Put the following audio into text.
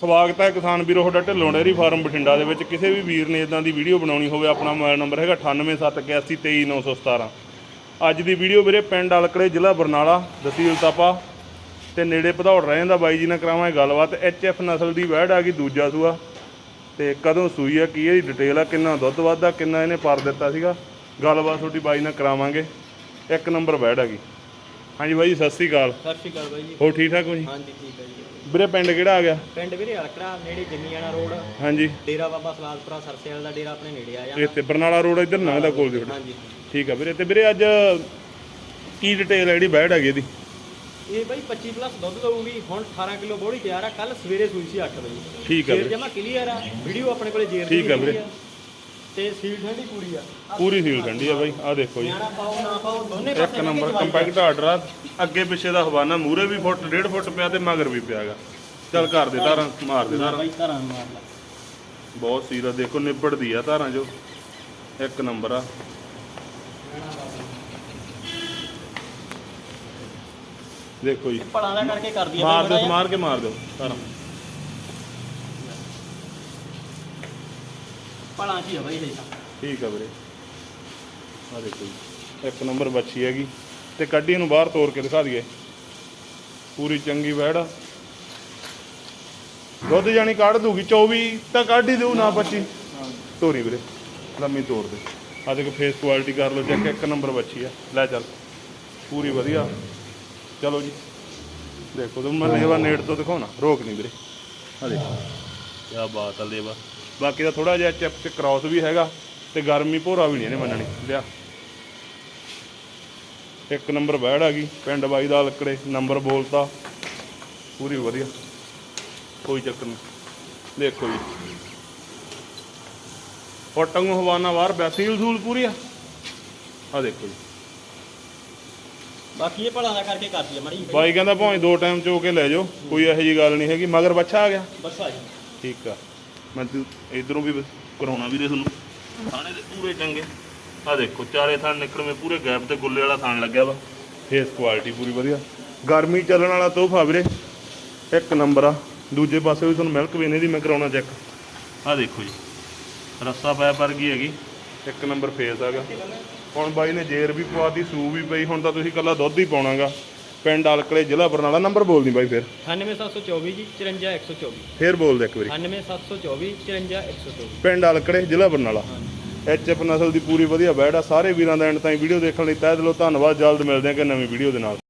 ਸਵਾਗਤ ਹੈ ਕਿਸਾਨ ਵੀਰੋ ਤੁਹਾਡਾ ਢਿੱਲੋਂ ਡੇਅਰੀ ਫਾਰਮ ਬਠਿੰਡਾ ਦੇ ਵਿੱਚ। ਕਿਸੇ ਵੀ ਵੀਰ ਨੇ ਇਦਾਂ ਦੀ ਵੀਡੀਓ ਬਣਾਉਣੀ ਹੋਵੇ ਆਪਣਾ ਮੋਬਾਈਲ ਨੰਬਰ ਹੈਗਾ 9871823917 ਅੱਜ ਦੀ ਵੀਡੀਓ ਵੀਰੇ ਪਿੰਡ ਅਲਕੜੇ ਜ਼ਿਲ੍ਹਾ ਬਰਨਾਲਾ ਤਹਿਸੀਲ ਤਾਪਾ ਤੇ ਨੇੜੇ ਭਦੌੜ ਰਹੇ ਦਾ ਬਾਈ ਜੀ ਨਾਲ ਕਰਾਵਾਂਗੇ ਗੱਲਬਾਤ। ਐਫ ਨਸਲ ਦੀ ਵੈੜ ਆ ਗਈ ਦੂਜਾ ਸੂਆ। ਤੇ ਕਦੋਂ ਸੂਈ ਆ ਕੀ ਇਹਦੀ ਡਿਟੇਲ ਆ ਕਿੰਨਾ ਦੁੱਧ ਵੱਧਦਾ ਕਿੰਨਾ ਇਹਨੇ ਪਰ ਦਿੱਤਾ ਸੀਗਾ। ਗੱਲਬਾਤ ਤੁਹਾਡੀ ਬਾਈ ਨਾਲ ਕਰਾਵਾਂਗੇ। ਇੱਕ ਨੰਬਰ ਵੈੜ ਆ ਗਈ। ਹਾਂਜੀ ਬਾਈ ਜੀ ਸਤਿ ਸ੍ਰੀ ਅਕਾਲ। ਸਤਿ ਸ਼੍ਰੀ ਅਕਾਲ ਬਾਈ ਜੀ। ਹੋਰ ਠੀਕ ਠਾਕ ਹੋ ਜੀ? ਹਾਂਜੀ ਠੀਕ ਹੈ ਜੀ। ਵੀਰੇ ਪਿੰਡ ਕਿਹੜਾ ਆ ਗਿਆ? ਪਿੰਡ ਵੀਰੇ ਅਲਕੜਾ ਨੇੜੇ ਜੰਮੀਆਣਾ ਰੋਡ। ਹਾਂਜੀ। ਡੇਰਾ ਬਾਬਾ ਸਲਾਦਪੁਰਾ ਸਰਸੇ ਵਾਲਾ ਦਾ ਡੇਰਾ ਆਪਣੇ ਨੇੜੇ ਆ ਜਾਂਦਾ ਇੱਥੇ ਬਰਨਾਲਾ ਰੋਡ ਇੱਧਰ ਲੰਘਦਾ ਕੋਲ ਦੇ। ਹਾਂਜੀ। ਠੀਕ ਆ ਵੀਰੇ ਤੇ ਵੀਰੇ ਅੱਜ ਕੀ ਡਿਟੇਲ ਹੈ ਜਿਹੜੀ ਬੈਡ ਹੈਗੀ ਇਹਦੀ? ਇਹ ਬਾਈ 25 ਪਲੱਸ ਦੁੱਧ ਦਊਗੀ ਹੁਣ 18 ਕਿਲੋ ਬੋੜੀ ਤਿਆਰ ਆ ਕੱਲ ਸਵੇਰੇ ਸੂਈ ਸੀ 8 ਵਜੇ। ਠੀਕ ਆ ਵੀਰੇ। ਜਮਾ ਕਲੀਅਰ ਆ ਵੀਡੀਓ ਆਪਣੇ ਕੋਲੇ ਜੇਰ ਠੀਕ ਆ ਦੀ ਵੀਰੇ। ਆ। ਤੇ ਸੀਲ ਠੰਡੀ ਪੂਰੀ ਆ। ਪੂਰੀ ਸੀਲ ਠੰਡੀ ਆ ਬਾਈ ਆ ਦੇਖੋ ਜੀ। ਨਿਆਣਾ ਪਾਓ ਨਾ ਪਾਓ ਦੋਨੇ ਇੱਕ ਪਾਸੇ ਨੰਬਰ ਕੰਪੈਕਟ ਆਰਡਰ ਆ ਅੱਗੇ ਪਿੱਛੇ ਦਾ ਹਵਾਨਾ ਮੂਰੇ ਵੀ ਫੁੱਟ ਡੇਢ ਫੁੱਟ ਪਿਆ ਤੇ ਮਗਰ ਵੀ ਪਿਆਗਾ। ਚੱਲ ਘਰ ਦੇ ਧਾਰਾਂ ਮਾਰ ਦੇ ਧਾਰਾਂ। ਬਾਈ ਧਰਾਂ ਮਾਰ ਲਾ। ਬਹੁਤ ਸੀਲ ਆ ਦੇਖੋ ਨਿਬੜਦੀ ਆ ਧਾਰਾਂ ਜੋ। ਇੱਕ ਨੰਬਰ ਆ। ਦੇਖੋ ਜੀ। ਪੜਾਂ ਦਾ ਕਰਕੇ ਕਰਦੀ ਆ ਮਾਰ ਦਿਓ ਮਾਰ ਕੇ ਮਾਰ ਦਿਓ ਧਾਰਾਂ। ਪੜਾਂ ਚ ਹੀ ਇਹ ਤਾਂ। ਠੀਕ ਆ ਵੀਰੇ। ਆ ਦੇਖੋ ਜੀ, ਇੱਕ ਨੰਬਰ ਬੱਚੀ ਹੈਗੀ। ਤੇ ਕੱਢੀ ਨੂੰ ਬਾਹਰ ਤੋੜ ਕੇ ਦਿਖਾ ਦਈਏ। ਪੂਰੀ ਚੰਗੀ ਵੈੜ ਆ ਦੁੱਧ ਜਾਨੀ ਕੱਢ ਦੂਗੀ 24 ਤਾਂ ਕੱਢ ਹੀ ਦੇਊ ਨਾ 25 ਤੋਰੀ ਵੀਰੇ, ਲੰਮੀ ਤੋੜ ਦੇ। ਆ ਦੇਖ ਫੇਸ ਕੁਆਲਿਟੀ ਕਰ ਲਓ ਚੈੱਕ ਇੱਕ ਨੰਬਰ ਬੱਚੀ ਆ। ਲੈ ਚੱਲ, ਪੂਰੀ ਵਧੀਆ। ਚਲੋ ਜੀ, ਦੇਖੋ ਤੁਮ ਮੈਂ ਲੇਵਾ ਨੇੜ ਤੋਂ ਦਿਖਾਉਣਾ। ਰੋਕ ਨਹੀਂ ਵੀਰੇ। ਆ ਦੇਖੋ। ਕੀ ਬਾਤ ਆ ਲੇਵਾ। ਬਾਕੀ ਦਾ ਥੋੜਾ ਜਿਹਾ ਚਿਪ ਚ ਕ੍ਰਾਸ ਵੀ ਹੈਗਾ ਤੇ ਗਰਮੀ ਭੋਰਾ ਵੀ ਨਹੀਂ ਇਹਨੇ ਮੰਨਣੀ ਲਿਆ। ਇੱਕ ਨੰਬਰ ਬੈੜ ਆ ਗਈ ਪਿੰਡ ਬਾਈ ਦਾ ਲਕੜੇ ਨੰਬਰ ਬੋਲਤਾ। ਪੂਰੀ ਵਧੀਆ ਕੋਈ ਚੱਕਰ ਨਹੀਂ ਦੇਖੋ ਜੀ। ਫੋਟੰਗ ਹਵਾਨਾ ਬਾਹਰ ਪਿਆ ਸੀਲ ਪੂਰੀ ਆ। ਆ ਦੇਖੋ ਜੀ। ਬਾਕੀ ਇਹ ਦਾ ਕਰਕੇ ਕਰਦੀ ਆ ਮੜੀ ਬਾਈ ਕਹਿੰਦਾ ਭਾਵੇਂ ਦੋ ਟਾਈਮ ਚੋ ਕੇ ਲੈ ਜਾਓ ਕੋਈ ਇਹੋ ਜੀ ਗੱਲ ਨਹੀਂ ਹੈਗੀ ਮਗਰ ਬੱਚਾ ਆ ਗਿਆ। ਆ ਜੀ ਠੀਕ ਆ। ਮੈਂ ਤੂੰ ਇਧਰੋਂ ਵੀ ਕਰਾਉਣਾ ਵੀਰੇ ਤੁਹਾਨੂੰ। ਥਾਣੇ ਦੇ ਪੂਰੇ ਚੰਗੇ। ਆ ਦੇਖੋ, ਚਾਰੇ ਥਾਣ ਨਿਕਲਵੇਂ ਪੂਰੇ ਗੈਪ ਤੇ ਗੁੱਲੇ ਵਾਲਾ ਥਾਣ ਲੱਗਿਆ ਵਾ। ਫੇਸ ਕੁਆਲਿਟੀ ਪੂਰੀ ਵਧੀਆ। ਗਰਮੀ ਚੱਲਣ ਵਾਲਾ ਤੋਹਫਾ ਵੀਰੇ। ਇੱਕ ਨੰਬਰ ਆ। ਦੂਜੇ ਪਾਸੇ ਵੀ ਤੁਹਾਨੂੰ ਮਿਲਕ ਵੇਨੇ ਦੀ ਮੈਂ ਕਰਾਉਣਾ ਚੈੱਕ ਆ ਦੇਖੋ ਜੀ। ਰੱਸਾ ਪਾਇਆ ਪਰ ਗਈ ਹੈਗੀ। ਇੱਕ ਨੰਬਰ ਫੇਸ ਹੈਗਾ ਹੁਣ ਬਾਈ ਨੇ ਜੇਰ ਵੀ ਪਵਾਤੀ ਸੂ ਵੀ ਪਈ। ਹੁਣ ਤਾਂ ਤੁਸੀਂ ਕੱਲਾ ਦੁੱਧ ਹੀ ਪਾਉਣਾਗਾ। ਪਿੰਡ ਅਲਕਲੇ ਜ਼ਿਲ੍ਹਾ ਬਰਨਾਲਾ ਨੰਬਰ ਬੋਲਦੀ ਬਾਈ ਫਿਰ। 98724 ਜੀ 54124 ਫੇਰ ਬੋਲ ਦੇ ਇੱਕ ਵਾਰੀ। 98724 54124 ਪਿੰਡ ਅਲਕੜੇ ਜ਼ਿਲ੍ਹਾ ਬਰਨਾਲਾ। ਐਚਐਫ ਨਸਲ ਦੀ ਪੂਰੀ ਵਧੀਆ ਬੈੜ ਆ। ਸਾਰੇ ਵੀਰਾਂ ਦਾ ਐਂਡ ਤਾਈਂ ਵੀਡੀਓ ਦੇਖਣ ਲਈ ਤਹਿ ਦਿਲੋਂ ਧੰਨਵਾਦ। ਜਲਦ ਮਿਲਦੇ ਹਾਂ ਕਿ ਨਵੀਂ ਵੀਡੀਓ ਦੇ ਨਾਲ।